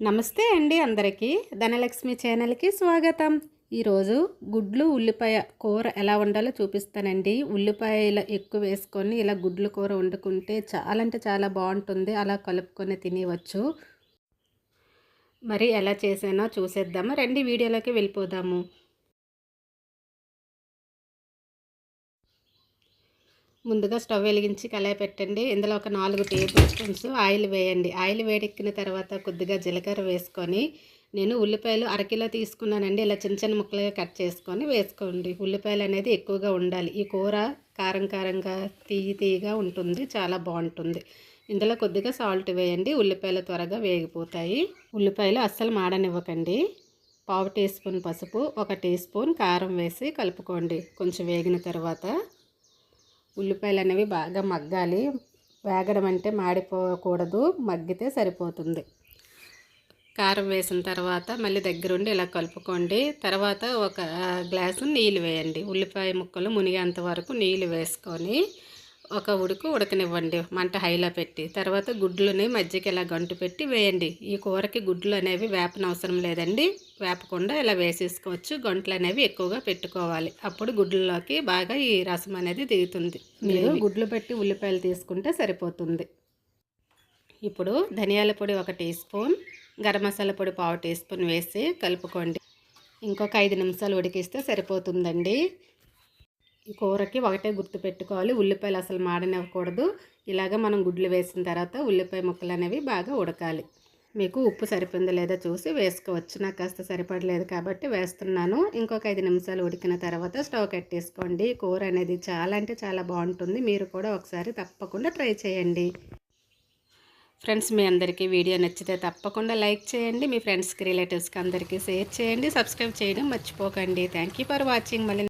నమస్తే అండి అందరికీ. ధనలక్ష్మి ఛానల్కి స్వాగతం. ఈరోజు గుడ్లు ఉల్లిపాయ కూర ఎలా వండాలో చూపిస్తానండి. ఉల్లిపాయలు ఎక్కువ వేసుకొని ఇలా గుడ్లు కూర వండుకుంటే చాలా అంటే చాలా బాగుంటుంది. అలా కలుపుకొని తినేవచ్చు మరి ఎలా చేసానో చూసేద్దాము. రండి వీడియోలోకి వెళ్ళిపోదాము. ముందుగా స్టవ్ వెలిగించి కళాయి పెట్టండి. ఇందులో ఒక నాలుగు టేబుల్ స్పూన్స్ ఆయిల్ వేయండి. ఆయిల్ వేడెక్కిన తర్వాత కొద్దిగా జీలకర్ర వేసుకొని నేను ఉల్లిపాయలు అరకిలో తీసుకున్నానండి. ఇలా చిన్న చిన్న ముక్కలుగా కట్ చేసుకొని వేసుకోండి. ఉల్లిపాయలు అనేది ఎక్కువగా ఉండాలి. ఈ కూర కారం కారంగా తీయి తీయగా ఉంటుంది. చాలా బాగుంటుంది. ఇందులో కొద్దిగా సాల్ట్ వేయండి. ఉల్లిపాయలు త్వరగా వేగిపోతాయి. ఉల్లిపాయలు అస్సలు మాడనివ్వకండి. పావు టీ స్పూన్ పసుపు ఒక టీ స్పూన్ కారం వేసి కలుపుకోండి. కొంచెం వేగిన తర్వాత ఉల్లిపాయలు అనేవి బాగా మగ్గాలి. వేగడం అంటే మాడిపోకూడదు. మగ్గితే సరిపోతుంది. కారం వేసిన తర్వాత మళ్ళీ దగ్గరుండి ఇలా కలుపుకోండి. తర్వాత ఒక గ్లాసు నీళ్ళు వేయండి. ఉల్లిపాయ ముక్కలు మునిగేంత వరకు నీళ్ళు వేసుకొని ఒక ఉడుకు ఉడకనివ్వండి మంట హైలో పెట్టి. తర్వాత గుడ్లని మధ్యకి ఇలా గంటు పెట్టి వేయండి. ఈ కూరకి గుడ్లు అనేవి వేపన అవసరం లేదండి. వేపకుండా ఇలా వేసేసుకోవచ్చు. గంటలు అనేవి ఎక్కువగా పెట్టుకోవాలి. అప్పుడు గుడ్లలోకి బాగా ఈ రసం అనేది దిగుతుంది. మీరు గుడ్లు పెట్టి ఉల్లిపాయలు తీసుకుంటే సరిపోతుంది. ఇప్పుడు ధనియాల పొడి ఒక టీ స్పూన్ గరం మసాలా పొడి పావు టీ స్పూన్ వేసి కలుపుకోండి. ఇంకొక ఐదు నిమిషాలు ఉడికిస్తే సరిపోతుందండి. ఈ కూరకి ఒకటే గుర్తు పెట్టుకోవాలి ఉల్లిపాయలు అసలు మాడనివ్వకూడదు. ఇలాగ మనం గుడ్లు వేసిన తర్వాత ఉల్లిపాయ ముక్కలు అనేవి బాగా ఉడకాలి. మీకు ఉప్పు సరిపోయిందో లేదో చూసి వేసుకోవచ్చు. నాకు కాస్త సరిపడలేదు కాబట్టి వేస్తున్నాను. ఇంకొక ఐదు నిమిషాలు ఉడికిన తర్వాత స్టవ్ కట్టేసుకోండి. కూర అనేది చాలా అంటే చాలా బాగుంటుంది. మీరు కూడా ఒకసారి తప్పకుండా ట్రై చేయండి. ఫ్రెండ్స్ మీ అందరికీ వీడియో నచ్చితే తప్పకుండా లైక్ చేయండి. మీ ఫ్రెండ్స్కి రిలేటివ్స్కి అందరికీ షేర్ చేయండి. సబ్స్క్రైబ్ చేయడం మర్చిపోకండి. Thank for watching. మళ్ళీ